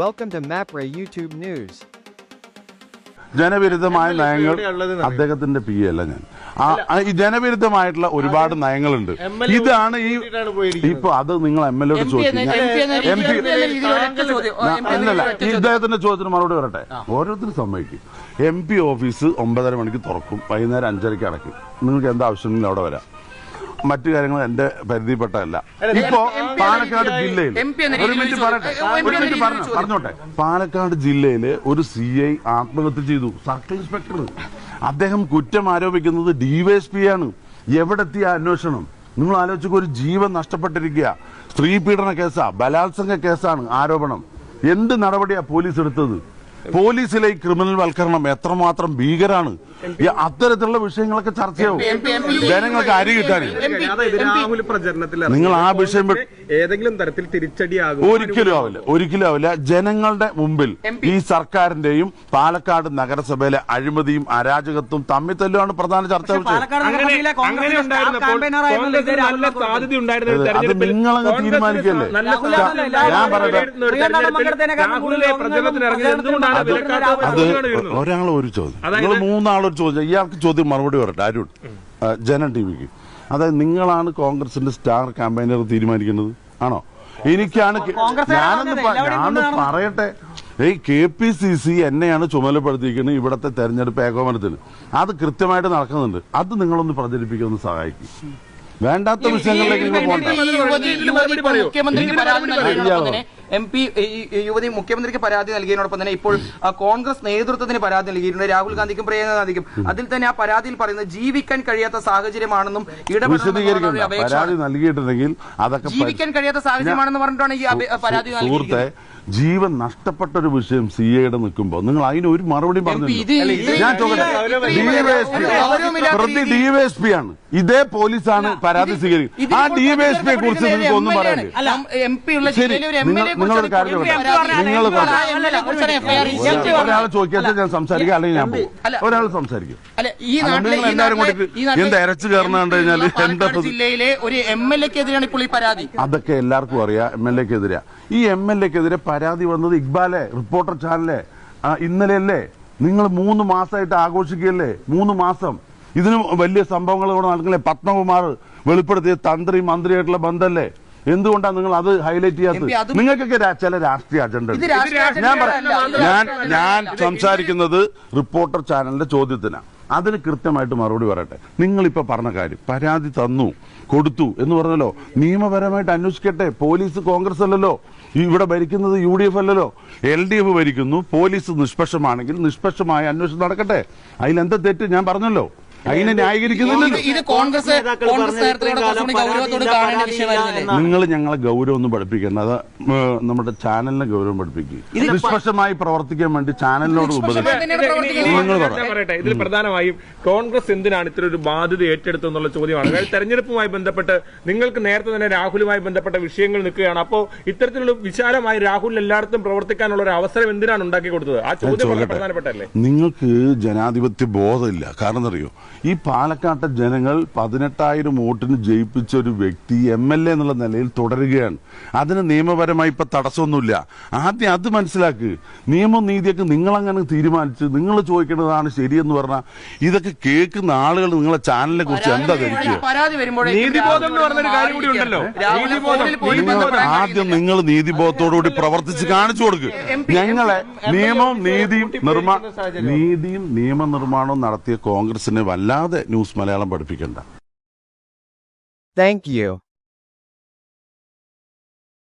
Welcome to MAPRA YouTube News. ജനവിരുദ്ധമായ നയങ്ങൾ അദ്ദേഹത്തിന്റെ P അല്ല ഞാൻ. ഈ ജനവിരുദ്ധമായിട്ടുള്ള ഒരുപാട് നയങ്ങളുണ്ട്. ഇതാണ് ഈ ഇപ്പൊ അത് നിങ്ങൾ എം എൽ എയോട് ചോദിച്ചു എം പി അല്ലല്ല ഇദ്ദേഹത്തിന്റെ ചോദ്യത്തിന് മറുപടി വരട്ടെ. ഓരോരുത്തരും സമ്മതിക്കും. എം പി ഓഫീസ് ഒമ്പതര മണിക്ക് തുറക്കും. വൈകുന്നേരം അഞ്ചരയ്ക്ക് അടയ്ക്കും. നിങ്ങൾക്ക് എന്താ ആവശ്യമെങ്കിലും അവിടെ വരാം. മറ്റു കാര്യങ്ങൾ എന്റെ പരിധിപ്പെട്ടതല്ല ഇപ്പോ പാലക്കാട് ജില്ലയിൽ ഒരു മിനിറ്റ് പറയട്ടെ. ഒരു മിനിറ്റ് പറഞ്ഞു. പറഞ്ഞോട്ടെ. പാലക്കാട് ജില്ലയിൽ ഒരു സി ഐ ആത്മഹത്യ ചെയ്തു. Circle inspector. അദ്ദേഹം കുറ്റം ആരോപിക്കുന്നത് ഡിവൈഎസ്പി ആണ്. എവിടെത്തിയ അന്വേഷണം? നിങ്ങൾ ആലോചിക്കുക ഒരു ജീവൻ നഷ്ടപ്പെട്ടിരിക്കുക. സ്ത്രീ പീഡന കേസാ ബലാത്സംഗ കേസാണ് ആരോപണം. എന്ത് നടപടിയാ പോലീസ് എടുത്തത്? പോലീസിലെ ഈ ക്രിമിനൽ വൽക്കരണം എത്രമാത്രം ഭീകരാണ്? ഈ അത്തരത്തിലുള്ള വിഷയങ്ങളൊക്കെ ചർച്ചയാവും ജനങ്ങൾക്ക് അരി കിട്ടാനില്ല നിങ്ങൾ ആ വിഷയം ഏതെങ്കിലും തരത്തിൽ തിരിച്ചടിയാകും ഒരിക്കലും ആവില്ല. ഒരിക്കലും ആവില്ല. ജനങ്ങളുടെ മുമ്പിൽ ഈ സർക്കാരിന്റെയും പാലക്കാട് നഗരസഭയിലെ അഴിമതിയും അരാജകത്വം തമ്മിൽ തല്ലുമാണ് പ്രധാന ചർച്ച അത് നിങ്ങളങ്ങ് തീരുമാനിക്കല്ലേ? ഞാൻ പറയട്ടെ. അത് ഒരാൾ ഒരു ചോദ്യം നിങ്ങൾ മൂന്നാളൊരു ചോദ്യം ഇയാൾക്ക് ചോദ്യം മറുപടി പറയട്ടെ അരുൺ ജന ടി വിക്ക് അതായത് നിങ്ങളാണ് കോൺഗ്രസിന്റെ സ്റ്റാർ ക്യാമ്പയിനർ തീരുമാനിക്കുന്നത് ആണോ എനിക്കാണ് ഞാനൊന്ന് ഞാനൊന്ന്. പറയട്ടെ ഈ കെ പി സി സി എന്നെയാണ് ചുമതലപ്പെടുത്തിയിരിക്കുന്നത് ഇവിടുത്തെ തെരഞ്ഞെടുപ്പ് ഏകോപനത്തിന് അത് കൃത്യമായിട്ട് നടക്കുന്നുണ്ട് അത് നിങ്ങളൊന്ന് പ്രചരിപ്പിക്കുമെന്ന് സഹായിക്കും വേണ്ടാത്ത വിഷയങ്ങളിലേക്ക് നിങ്ങൾ പോകണ്ട എം പി യുവതി മുഖ്യമന്ത്രിക്ക് പരാതി നൽകിയതിനോടൊപ്പം തന്നെ ഇപ്പോൾ കോൺഗ്രസ് നേതൃത്വത്തിന് പരാതി നൽകിയിട്ടുണ്ട്. രാഹുൽ ഗാന്ധിക്കും പ്രിയങ്ക ഗാന്ധിക്കും. അതിൽ തന്നെ ആ പരാതിയിൽ പറയുന്നത് ജീവിക്കാൻ കഴിയാത്ത സാഹചര്യമാണെന്നും ഒരു നൽകിയിട്ടുണ്ടെങ്കിൽ അതൊക്കെ ജീവിക്കാൻ കഴിയാത്ത സാഹചര്യമാണെന്ന് പറഞ്ഞിട്ടാണ് ഈ പരാതി നൽകിയിരിക്കുന്നത്. ജീവൻ നഷ്ടപ്പെട്ട ഒരു വിഷയം സി എയുടെ നിൽക്കുമ്പോൾ നിങ്ങൾ അതിന് ഒരു മറുപടി പറഞ്ഞു ഇത് ഇത് ഞാൻ പ്രതി രീതിയിൽ- ഡിവൈഎസ്പി ആണ്. ഇതേ പോലീസാണ് പരാതി സ്വീകരിക്കുന്നത്. ആ ഡിവൈഎസ്പിയെ കുറിച്ച് നിങ്ങൾക്ക് ഒന്നും പറയാനില്ല? പി ശരി നിങ്ങൾ ഒരാളെ നിങ്ങളൊരു കാര്യം. നിങ്ങൾ ഒരാൾ ചോദിക്കാത്ത ഞാൻ സംസാരിക്കാം. അല്ലെങ്കിൽ ഞാൻ പോകും ഒരാൾ സംസാരിക്കും. അല്ല ഈ നാട്ടിലെ കൂടി ജില്ലയിലെ ഒരു എം എൽ എക്കെതിരെയാണ് ഇപ്പോൾ ഈ പരാതി. അതൊക്കെ എല്ലാവർക്കും അറിയാം എം എൽ എക്കെതിരെ. ഈ എം എൽ എക്കെതിരെ പരാതി വന്നത് ഇക്ബാലെ റിപ്പോർട്ടർ ചാനലെ. ഇന്നലെയല്ലേ? നിങ്ങൾ മൂന്ന് മാസമായിട്ട് ആഘോഷിക്കുകയല്ലേ? മൂന്ന് മാസം. ഇതിനും വലിയ സംഭവങ്ങൾ ഇവിടെ നടക്കില്ലേ പത്മകുമാർ വെളിപ്പെടുത്തിയ തന്ത്രി മന്ത്രിയായിട്ടുള്ള ബന്ധമല്ലേ എന്തുകൊണ്ടാണ് നിങ്ങൾ അത് ഹൈലൈറ്റ് ചെയ്യാത്തത്? നിങ്ങൾക്കൊക്കെ ചില രാഷ്ട്രീയ അജണ്ട. ഞാൻ ഞാൻ സംസാരിക്കുന്നത് റിപ്പോർട്ടർ ചാനലിന്റെ ചോദ്യത്തിനാണ്. അതിന് കൃത്യമായിട്ട് മറുപടി പറയട്ടെ. നിങ്ങളിപ്പോൾ പറഞ്ഞ കാര്യം പരാതി തന്നു കൊടുത്തു എന്ന് പറഞ്ഞല്ലോ. നിയമപരമായിട്ട് അന്വേഷിക്കട്ടെ. പോലീസ് കോൺഗ്രസ് അല്ലല്ലോ. ഇവിടെ ഭരിക്കുന്നത് യു ഡി എഫ് അല്ലല്ലോ. എൽ ഡി എഫ് ഭരിക്കുന്നു. പോലീസ് നിഷ്പക്ഷമാണെങ്കിൽ നിഷ്പക്ഷമായ അന്വേഷണം നടക്കട്ടെ. അതിലെന്താ തെറ്റ്? ഞാൻ പറഞ്ഞല്ലോ. അതിനെ ന്യായീകരിക്കുന്നില്ലല്ലോ. ഇത് കോൺഗ്രസ്. നിങ്ങൾ ഞങ്ങളെ ഗൗരവം ഒന്നും പഠിപ്പിക്കേണ്ട. അത് നമ്മുടെ ചാനലിനെ ഗൗരവം പഠിപ്പിക്കുക നിഷ്പക്ഷമായി പ്രവർത്തിക്കാൻ വേണ്ടി ചാനലിനോട് ഉപദേശം പറയട്ടെ ഇതിൽ പ്രധാനമായും കോൺഗ്രസ് എന്തിനാണ് ഇത്ര ഒരു ബാധ്യത ഏറ്റെടുത്തു എന്നുള്ള ചോദ്യമാണ്. അതായത് തെരഞ്ഞെടുപ്പുമായി ബന്ധപ്പെട്ട് നിങ്ങൾക്ക് നേരത്തെ തന്നെ രാഹുലുമായി ബന്ധപ്പെട്ട വിഷയങ്ങൾ നിൽക്കുകയാണ്. അപ്പോൾ ഇത്തരത്തിലുള്ള വിശാലമായി രാഹുൽ എല്ലായിടത്തും പ്രവർത്തിക്കാനുള്ള ഒരു അവസരം എന്തിനാണ് ഉണ്ടാക്കി കൊടുത്തത്? ആ ചോദ്യം പ്രധാനപ്പെട്ടല്ലേ നിങ്ങൾക്ക് ജനാധിപത്യ ബോധമില്ല. കാരണം അറിയോ? ഈ പാലക്കാട്ടെ ജനങ്ങൾ പതിനെട്ടായിരം വോട്ടിന് ജയിപ്പിച്ച ഒരു വ്യക്തി എം എൽ എ എന്നുള്ള നിലയിൽ തുടരുകയാണ്. അതിന് നിയമപരമായി ഇപ്പൊ തടസ്സമൊന്നുമില്ല. ആദ്യം അത് മനസ്സിലാക്ക്. നിയമം നീതിയൊക്കെ നിങ്ങളങ്ങനെ തീരുമാനിച്ച് നിങ്ങൾ ചോദിക്കേണ്ടതാണ് ശരിയെന്ന് പറഞ്ഞാൽ ഇതൊക്കെ കേൾക്കുന്ന ആളുകൾ നിങ്ങളെ ചാനലിനെ കുറിച്ച് എന്താ ധരിക്കുക? ആദ്യം നിങ്ങൾ നീതിബോധത്തോടുകൂടി പ്രവർത്തിച്ച് കാണിച്ചു കൊടുക്കുക ഞങ്ങളെ നിയമവും നീതിയും നിർമ്മാ നീതിയും നിയമനിർമ്മാണവും നടത്തിയ കോൺഗ്രസിനെ വല്ലാതെ ന്യൂസ് മലയാളം പഠിപ്പിക്കണ്ട താങ്ക് you.